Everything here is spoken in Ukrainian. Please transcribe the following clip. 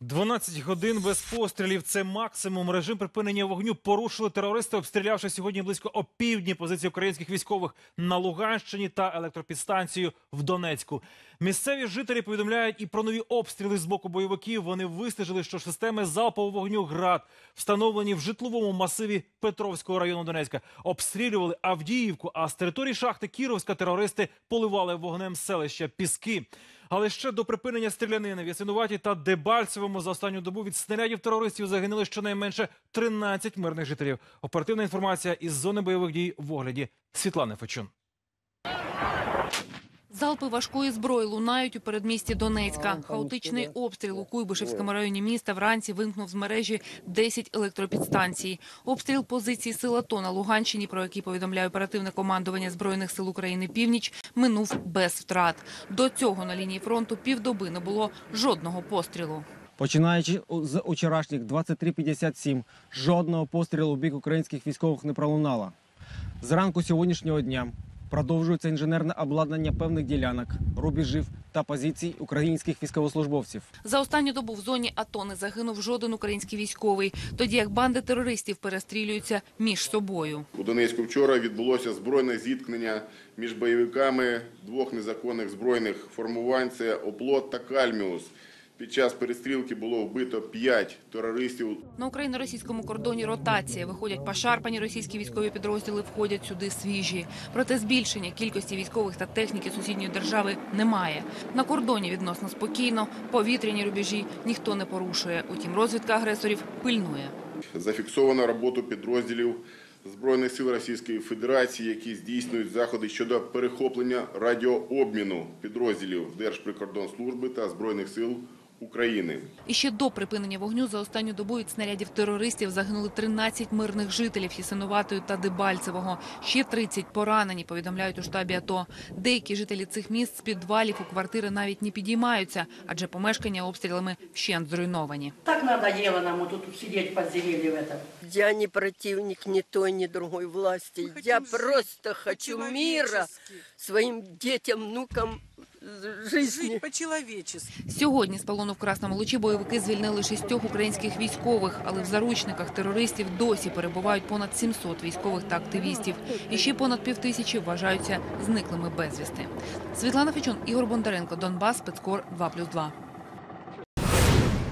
12 годин без пострілів це максимум. Режим припинення вогню порушили терористи, обстрілявши сьогодні близько опівдні позиції українських військових на Луганщині та електропідстанцію в Донецьку. Місцеві жителі повідомляють і про нові обстріли з боку бойовиків. Вони вистежили, що системи залпового вогню ГРАД, встановлені в житловому масиві Петровського району Донецька, обстрілювали Авдіївку. А з території шахти Кіровська терористи поливали вогнем селища Піски. Але ще до припинення стрілянини в Ясинуваті та Дебальцевому за останню добу від снарядів терористів загинули щонайменше 13 мирних жителів. Оперативна інформація із зони бойових дій в огляді Світлани Фечун. Залпи важкої зброї лунають у передмісті Донецька. Хаотичний обстріл у Куйбишевському районі міста вранці вимкнув з мережі 10 електропідстанцій. Обстріл позицій сил АТО на Луганщині, про який повідомляє оперативне командування Збройних сил України «Північ», минув без втрат. До цього на лінії фронту півдоби не було жодного пострілу. Починаючи з вчорашніх 23.57, жодного пострілу в бік українських військових не пролунало. Зранку сьогоднішнього дня продовжується інженерне обладнання певних ділянок, рубежів та позицій українських військовослужбовців. За останню добу в зоні АТО не загинув жоден український військовий, тоді як банди терористів перестрілюються між собою. У Донецьку вчора відбулося збройне зіткнення між бойовиками двох незаконних збройних формувань – це Оплот та Кальміус. Під час перестрілки було вбито п'ять терористів. На україно-російському кордоні ротація. Виходять пошарпані російські військові підрозділи, входять сюди свіжі. Проте збільшення кількості військових та техніки сусідньої держави немає. На кордоні відносно спокійно, повітряні рубежі ніхто не порушує. Утім, розвідка агресорів пильнує. Зафіксовано роботу підрозділів Збройних сил Російської Федерації, які здійснюють заходи щодо перехоплення радіообміну підрозділів Держприкордонслужби та Збройних сил України. І ще до припинення вогню за останню добу від снарядів терористів загинули 13 мирних жителів Ясинуватої та Дебальцевого. Ще 30 поранені, повідомляють у штабі АТО. Деякі жителі цих міст з підвалів у квартири навіть не підіймаються, адже помешкання обстрілами вщент зруйновані. Так надоело нам тут сидеть под деревьев это. Я не противник ни той, ни другой власти. Я просто хочу мира своим детям, внукам, Жить по-человечески. Сьогодні з полону в Красному Лучі бойовики звільнили шістьох українських військових, але в заручниках терористів досі перебувають понад 700 військових та активістів. І ще понад півтисячі вважаються зниклими безвісти. Світлана Фічун, Ігор Бондаренко, Донбас, Спецкор 2+,2.